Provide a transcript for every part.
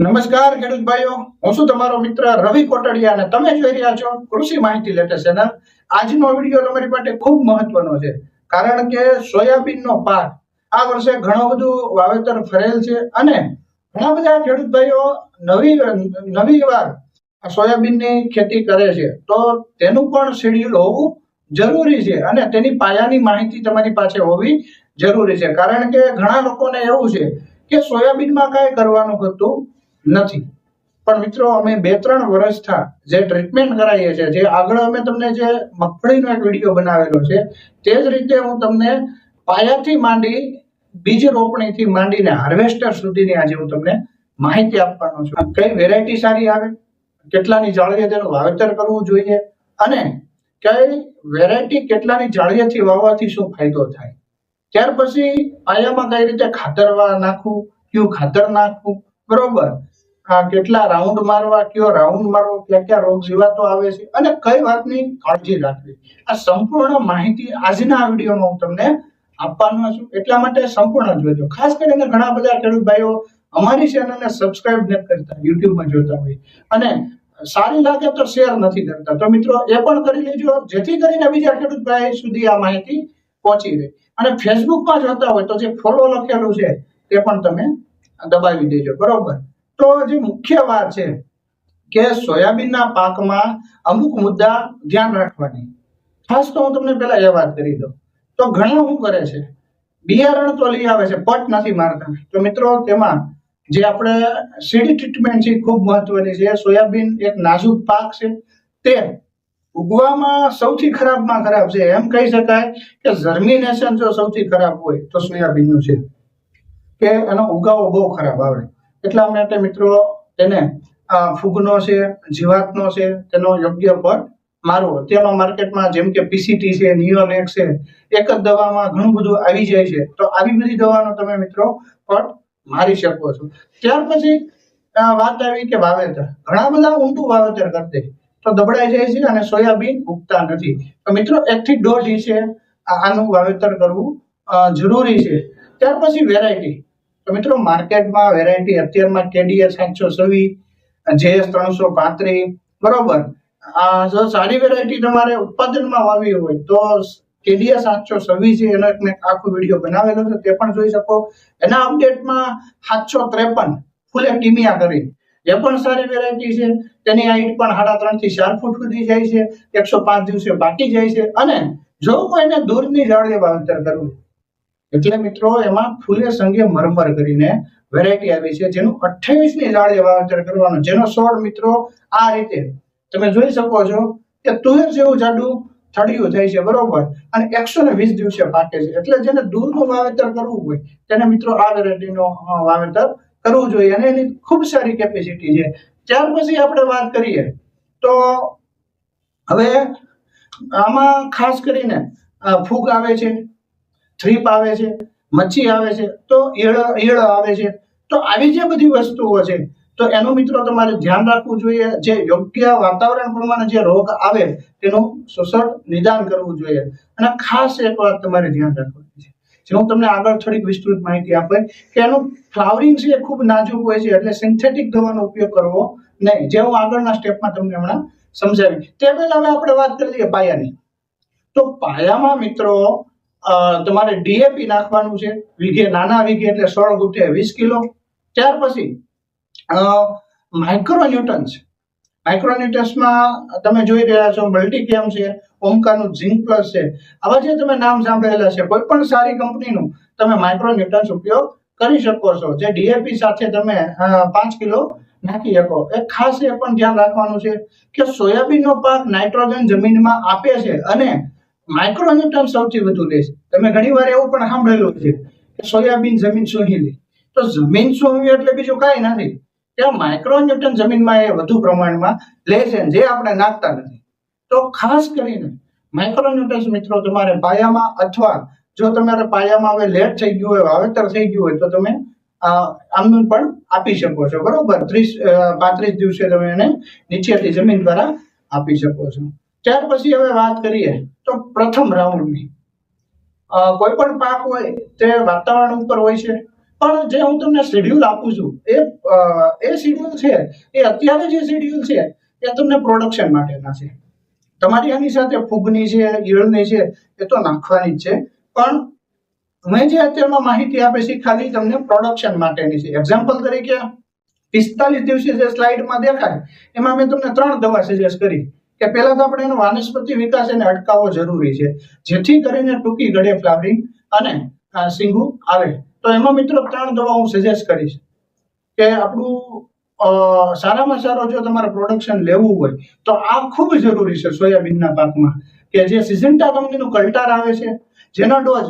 નમસ્કાર ખેડૂત ભાઈઓ, હું છું તમારો મિત્ર રવિ કોટડિયા અને તમે જોઈ રહ્યા છો કૃષિ માહિતી લેટેસ્ટ ચેનલ. આજનો વીડિયો તમારી માટે ખૂબ મહત્વનો છે, કારણ કે સોયાબીનનો પાક આ વર્ષે ઘણો બધું વાવેતર ફરેલ છે અને ઘણા બધા ખેડૂત ભાઈઓ નવી નવી વાર સોયાબીનની ખેતી કરે છે. તો તેનું પણ શેડ્યુલ હોવું જરૂરી છે અને તેની પાયાની માહિતી તમારી પાસે હોવી જરૂરી છે, કારણ કે ઘણા લોકોને એવું છે કે સોયાબીનમાં કાંઈ કરવાનું હોતું નથી. પણ મિત્રો, અમે બે ત્રણ વર્ષથી જે ટ્રીટમેન્ટ કરાવીએ છીએ, જે આગળ અમે તમને જે મગફળીનો એક વીડિયો બનાવેલો છે, તે જ રીતે હું તમને પાયાથી માંડી, બીજ રોપણીથી માંડીને હાર્વેસ્ટર સુધીની આજે હું તમને માહિતી આપવાનો છું. કઈ વેરાયટી સારી આવે, કેટલાની જાળીએ તેનું વાવેતર કરવું જોઈએ, અને કઈ વેરાયટી કેટલાની જાળીએથી વાવવાથી શું ફાયદો થાય. ત્યાર પછી પાયામાં કઈ રીતે ખાતર નાખવું, કયું ખાતર નાખવું, બરોબર. કેટલા રાઉન્ડ મારવા, કયો રાઉન્ડ મારવો, ક્યાં ક્યાં રોગ જીવાતો આવે છે અને કઈ વાતની કાળજી રાખવી. આ સંપૂર્ણ માહિતી આજના આ વિડીયોમાં હું તમને આપવાનો છું. એટલા માટે સંપૂર્ણ જોજો. ખાસ કરીને ઘણા બધા ખેડૂત ભાઈઓ અમારી ચેનલને સબસ્ક્રાઇબ નથી કરતા, યુટ્યુબમાં જોતા હોય. અને સારી લાગે તો શેર નથી કરતા. તો મિત્રો, એ પણ કરી લેજો, જેથી કરીને બીજા ખેડૂત ભાઈ સુધી આ માહિતી પહોંચી રહે. અને ફેસબુકમાં જોતા હોય તો જે ફોલો લખેલું છે, તે પણ તમે દબાવી દેજો. બરોબર? તો જે મુખ્ય વાત છે કે સોયાબીનના પાકમાં અમુક મુદ્દા ધ્યાન રાખવાની. ખાસ તો હું તમને પહેલા એ વાત કરી દઉં. તો ઘણા શું કરે છે? બિયારણ તો લઈ આવે છે, પટ નથી મારતા. તો મિત્રો તેમાં જે આપણે સીડી ટ્રીટમેન્ટ છે ખૂબ મહત્વની છે. સોયાબીન એક નાજુક પાક છે. તે ઉગવામાં સૌથી ખરાબમાં ખરાબ છે. એમ કહી શકાય કે જર્મિનેશન જો સૌથી ખરાબ હોય તો સોયાબીનનું છે. કે એનો ઉગાવો બહુ ખરાબ આવે એટલા માટે મિત્રો તેને ફૂગનો છે, જીવાતનો છે, તેનો યોગ્ય પટ મારવો. તેમાં માર્કેટમાં જેમ કે પીસીટી છે નિયોલેટ છે, એક જ દવામાં ઘણું બધું આવી જાય છે. તો આવી બધી દવાનો તમે મિત્રો પટ મારી શકો છો. ત્યાર પછી વાત આવી કે વાવેતર. ઘણા બધા ઊંડું વાવેતર કરતે. તો દબડાઈ જાય છે અને સોયાબીન ઉગતા નથી. તો મિત્રો એકથી દોઢ ઇંચે આનું વાવેતર કરવું જરૂરી છે. ત્યાર પછી વેરાયટી તો મિત્રો માર્કેટમાં વેરાયટી અત્યારમાં કેડીએસ સાતસો છવ્વીસ, જેએસ ત્રણસો પાંત્રીસ, બરોબર? આ જો સારી વેરાયટી તમારે ઉત્પાદનમાં વાવી હોય તો કેડીએસ સાતસો છવ્વીસ છે, એનો એક આખો વીડિયો બનાવેલો છે, તે પણ જોઈ શકો. એના અપડેટમાં સાતસો ત્રેપન ફૂલે ટીમિયા કરી એ પણ સારી વેરાયટી છે, તેની હાઈટ પણ સાડા ત્રણથી ચાર ફૂટ સુધી જાય છે, એકસો પાંચ દિવસે બાકી જાય છે. અને જો કોઈને દૂરની જાળીએ વાવેતર કરવું એટલે મિત્રો, એમાં ફૂલે સંગે મરમર કરીને વેરાયટી આવી છે, જેનું અઠ્ઠાવીસની જાળીએ વાવેતર કરવાનું. જેનો છોડ મિત્રો, આ રીતે તમે જોઈ શકો છો કે તુવેર જેવું જાડું થડિયું થાય છે, બરોબર? અને એકસો ને વીસ દિવસે પાકે છે. એટલે જેને દૂરનું વાવેતર કરવું હોય, તેને મિત્રો આ વેરાયટીનો વાવેતર કરવું જોઈએ. અને એની ખૂબ સારી કેપેસિટી છે. ત્યાર પછી આપણે વાત કરીએ તો હવે આમાં ખાસ કરીને ફૂગ આવે છે. થ્રીપ આવે છે, મચ્છી આવે છે, તો ઈળ ઈળ આવે છે. તો આવી જે બધી વસ્તુઓ છે, તો એનું મિત્રો તમારે ધ્યાન રાખવું જોઈએ. જે યોગ્ય વાતાવરણ પ્રમાણે જે રોગ આવે, તેનું સુસળ નિદાન કરવું જોઈએ. અને ખાસ એક વાત તમારે ધ્યાન રાખવાની છે. જે હું તમને આગળ થોડીક વિસ્તૃત માહિતી આપે, કે એનું ફ્લાવરિંગ છે એ ખૂબ નાજુક હોય છે, એટલે સિન્થેટિક દવાનો ઉપયોગ કરવો નહીં. જે હું આગળના સ્ટેપમાં તમને હમણાં સમજાવી તે પહેલા હવે આપણે વાત કરી લઈએ પાયાની. તો પાયામાં મિત્રો તમારે ડીએપી નાખવાનું છે, વીઘે નાના વીઘે એટલે સોળ ગુટે વીસ કિલો. ત્યાર પછી માઇક્રોન્યુટન્સ માઇક્રોન્યુટન્સમાં તમે જોઈ રહ્યા છો મલ્ટીકેમ છે, ઓમકાનું ઝિંક પ્લસ છે. આવા જે તમે નામ સાંભળેલા છે કોઈ પણ સારી કંપનીનું તમે માઇક્રોન્યુટન્સ ઉપયોગ કરી શકો છો. જે ડીએપી સાથે તમે પાંચ કિલો નાખી શકો. એ ખાસ એ પણ ધ્યાન રાખવાનું છે કે સોયાબીનનો પાક નાઇટ્રોજન જમીનમાં આપે છે અને માઇક્રોન્યુટન સૌથી વધુ લે છે. તમે ઘણીવાર એવું પણ સાંભળેલું છે કે સોયાબીન જમીન સોહી લે. તો જમીન સોહવી એટલે બીજું કાંઈ નથી. કે માઇક્રોન્યુટન જમીનમાં એ વધુ પ્રમાણમાં લે છે જે આપણે નાખતા નથી. તો ખાસ કરીને માઇક્રોન્યુટન્સ મિત્રો તમારે પાયામાં અથવા જો તમારે પાયામાં હવે લેટ થઈ ગયું હોય, વાવેતર થઈ ગયું હોય, તો તમે આમનું પણ આપી શકો છો. બરોબર? ત્રીસ પાંત્રીસ દિવસે તમે એને નીચેથી જમીન દ્વારા આપી શકો છો. ત્યાર પછી હવે વાત કરીએ તો પ્રથમ રાઉન્ડની. કોઈ પણ પાક હોય તે વાતાવરણ ઉપર હોય છે. પણ જે હું તમને શેડ્યુલ આપું છું, એ એ શેડ્યુલ છે, એ અત્યારે જે શેડ્યુલ છે, એ તમને પ્રોડક્શન માટેના છે. તમારી આની સાથે ફૂગની છે, ઈયળની છે, એ તો નાખવાની જ છે. પણ મેં જે અત્યારમાં માહિતી આપી છે ખાલી તમને પ્રોડક્શન માટેની છે. એક્ઝામ્પલ તરીકે, પિસ્તાલીસ દિવસે જે સ્લાઇડમાં દેખાય, એમાં મેં તમને ત્રણ દવા સજેસ્ટ કરી. કે પહેલા તો આપણે એનો વાનસ્પતિ વિકાસ એને અટકાવવો જરૂરી છે. જેથી કરીને ટૂંકી ગળે ફ્લાવરિંગ અને સિંગુ આવે. તો એમાં મિત્રો ત્રણ દવા હું સજેસ્ટ કરીશ. કે આપણું સારામાં સારો જો તમારે પ્રોડક્શન લેવું હોય, તો આ ખૂબ જરૂરી છે સોયાબીનના પાકમાં. કે જે સિઝન્ટા કંપનીનું કલ્ટાર આવે છે, જેનો ડોઝ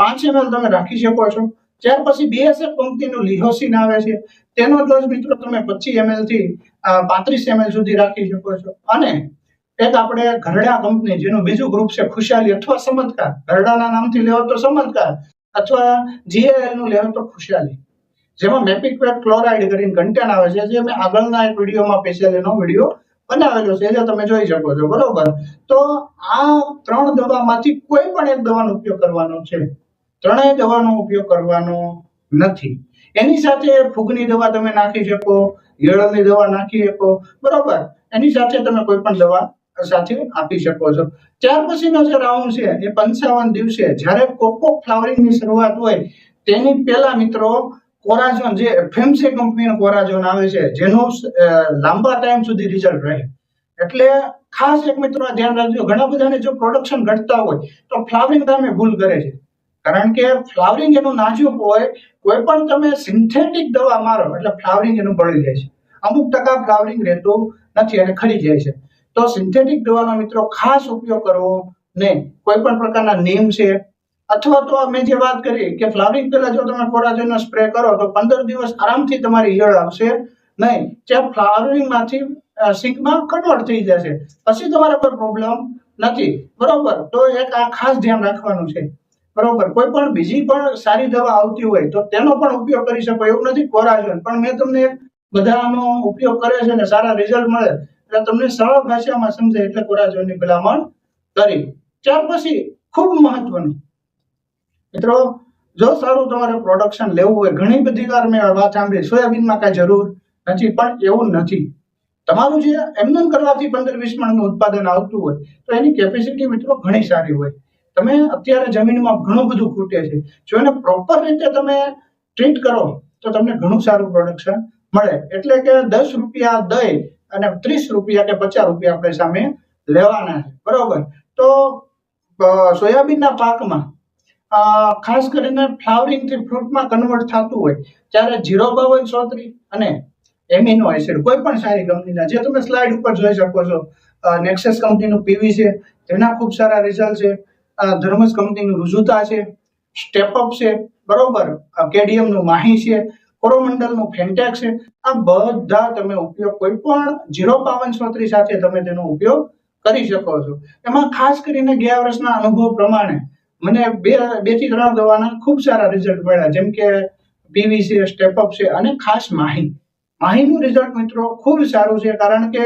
પાંચ એમએલ તમે રાખી શકો છો. ત્યાર પછી બીએસએફ કંપનીનું લિહોસિન આવે છે. તેનો ડોઝ મિત્રો તમે પચીસ એમએલથી પાંત્રીસ એમએલ સુધી રાખી શકો છો. અને એક આપણે ઘરડા કંપની, જેનું બીજું ગ્રુપ છે ખુશાલી અથવા ચમત્કાર ઘરડાના નામથી લેવો તો ચમત્કાર અથવા જીએએલનું લેવો તો ખુશાલી. જેમાં મેપિક્વેટ ક્લોરાઇડ કરીને કન્ટેન આવે છે. જે મેં આગળના એક વિડીયોમાં સ્પેશિયલ એનો વીડિયો બનાવેલો છે. જે તમે જોઈ શકો છો. બરોબર? તો આ ત્રણ દવામાંથી કોઈ પણ એક દવાનો ઉપયોગ કરવાનો છે. ત્રણેય દવાનો ઉપયોગ કરવાનો નથી. એની સાથે ફૂગની દવા તમે નાખી શકો યળની દવા નાખી શકો, બરોબર. એની સાથે તમે કોઈ પણ દવા સાથે આપી શકો છો. ત્યાર પછીનો જે રાઉન્ડ છે, એ પંચાવન દિવસે જ્યારે કોકો ફ્લાવરિંગની શરૂઆત હોય, તેની પહેલા મિત્રો કોરાઝોન જે એફએમસી કંપનીનો કોરાઝોન આવે છે, જેનું લાંબા ટાઈમ સુધી રિઝલ્ટ રહે. એટલે ખાસ એક મિત્રો ધ્યાન રાખજો, ઘણા બધાને જો પ્રોડક્શન ઘટતા હોય, તો ફ્લાવરિંગ તમે ભૂલ કરે છે. કારણ કે ફ્લાવરિંગ એનું નાજુક હોય, કોઈ પણ તમે સિન્થેટિક દવા મારો, એટલે ફ્લાવરિંગ એનું બળી જાય છે. અમુક ટકા ફ્લાવરિંગ રહેતું નથી અને ખરી જાય છે. તો સિન્થેટિક દવાનો મિત્રો ખાસ ઉપયોગ કરવો નહીં કોઈ પણ પ્રકારના નીમ છે, અથવા તો મેં જે વાત કરી કે ફ્લાવરિંગ પહેલા જો તમે કોરાજનનો સ્પ્રે કરો, તો પંદર દિવસ આરામથી તમારી ઈયળ આવશે નહીં. ત્યાં ફ્લાવરિંગમાંથી સિંકમાં કન્વર્ટ થઈ જશે. પછી તમારે કોઈ પ્રોબ્લેમ નથી. બરોબર? તો એક આ ખાસ ધ્યાન રાખવાનું છે. બરોબર. કોઈ પણ બીજી પણ સારી દવા આવતી હોય તો તેનો પણ ઉપયોગ કરી શકો, એવું નથી કોરાજન. પણ મેં તમને બધાનો ઉપયોગ કરે છે ને સારા રિઝલ્ટ મળે. એટલે તમને સરળ ભાષામાં સમજાય એટલે કોરાજનની ભલામણ કરી. ત્યાર પછી ખૂબ મહત્વનું. મિત્રો, જો સારું તમારે પ્રોડક્શન લેવું હોય, ઘણી બધી વાર મેં વાત સાંભળી. સોયાબીનમાં કાંઈ જરૂર નથી, પણ એવું નથી. તમારું જે એમનેમ કરવાથી પંદર વીસ મણનું ઉત્પાદન આવતું હોય, તો એની કેપેસિટી મિત્રો ઘણી સારી હોય. તમે અત્યારે જમીનમાં ઘણું બધું ખૂટે છે. જો એને પ્રોપર રીતે તમે ટ્રીટ કરો, તો તમને ઘણું સારું પ્રોડક્શન મળે. એટલે કે દસ રૂપિયા દઈ અને ત્રીસ રૂપિયા કે પચાસ રૂપિયા આપણે સામે લેવાના છે. બરોબર? તો સોયાબીનના પાકમાં ખાસ કરીને ફ્લાવરિંગથી ફ્રૂટમાં કન્વર્ટ થતું હોય, ત્યારે જીરો બાવન સોત્રી અને એમિનો એસિડ, કોઈ પણ સારી કંપનીના, જે તમે સ્લાઇડ ઉપર જોઈ શકો છો. નેક્સસ કંપનીનું પીવી છે. તેના ખૂબ સારા રિઝલ્ટ છે. ધર્મસ કંપનીનું રુજુતા છે સ્ટેપઅપ છે, બરોબર? કેડીએમનું માહી છે, કોરોમંડલનું ફેન્ટેક છે, આ બધા તમે ઉપયોગ કોઈ પણ ઝીરો પાવન ચોત્રીસ સાથે તમે તેનો ઉપયોગ કરી શકો છો. એમાં ખાસ કરીને ગયા વર્ષના અનુભવ પ્રમાણે મને બે બેથી ત્રણ દવાના ખૂબ સારા રિઝલ્ટ મળ્યા, જેમ કે પીવી છે સ્ટેપઅપ છે અને ખાસ માહી. માહીનું રિઝલ્ટ મિત્રો ખૂબ સારું છે, કારણ કે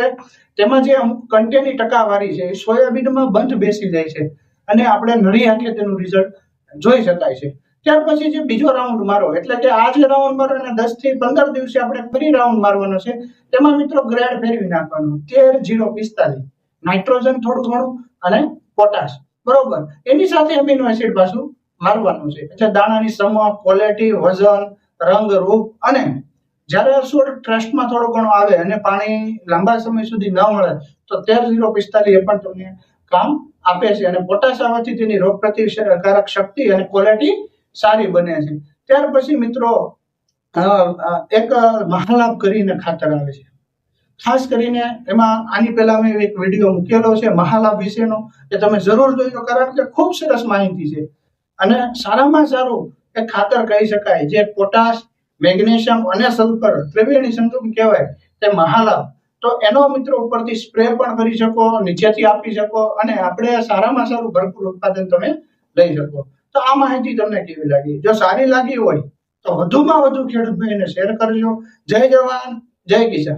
તેમાં જે અમુક કન્ટેની ટકાવારી છે સોયાબીનમાં બંધ બેસી જાય છે. અને આપણે નરી આંખે તેનું રિઝલ્ટ જોઈ શકાય છે. ત્યાર પછી જે બીજો રાઉન્ડ મારો, એટલે કે આ જે રાઉન્ડ મારો અને દસથી પંદર દિવસે આપણે ફરી રાઉન્ડ મારવાનો છે, તેમાં મિત્રો ગ્રેડ ફેરવી નાખવાનો. તેર જીરો પિસ્તાલીસ. નાઇટ્રોજન થોડું ઘણું અને પોટાશ બરોબર? એની સાથે એમિનો એસિડ પાછું મારવાનું છે. એટલે દાણાની સમૂહ ક્વોલિટી વજન, રંગ, રૂપ અને જ્યારે છોડ ટ્રસ્ટમાં થોડો ઘણો આવે અને પાણી લાંબા સમય સુધી ન મળે, તો તેર જીરો પિસ્તાલીસ એ પણ તમને કામ આપે છે અને પોટાશ તેની રોગ પ્રતિકારક શક્તિ અને ક્વોલિટી સારી બને છે. ત્યાર પછી મિત્રો એક મહાલાભ કરીને ખાતર આવે છે. ખાસ કરીને એમાં આની પહેલા મેં એક વીડિયો મૂકેલો છે, મહાલાભ વિશેનો, એ તમે જરૂર જોઈજો કારણ કે ખૂબ સરસ માહિતી છે. અને સારામાં સારું એ ખાતર કહી શકાય. જે પોટાશ, મેગ્નેશિયમ અને સલ્ફર ત્રિવેણી સંતુલન કહેવાય, તે મહાલાભ. તો એનો મિત્રો ઉપરથી સ્પ્રે પણ કરી શકો, નીચેથી આપી શકો અને આપણે સારામાં સારું ભરપૂર ઉત્પાદન તમે લઈ શકો. તો આ માહિતી તમને કેવી લાગી? જો સારી લાગી હોય તો વધુમાં વધુ ખેડૂત ભાઈને શેર કરજો. જય જવાન, જય કિસાન.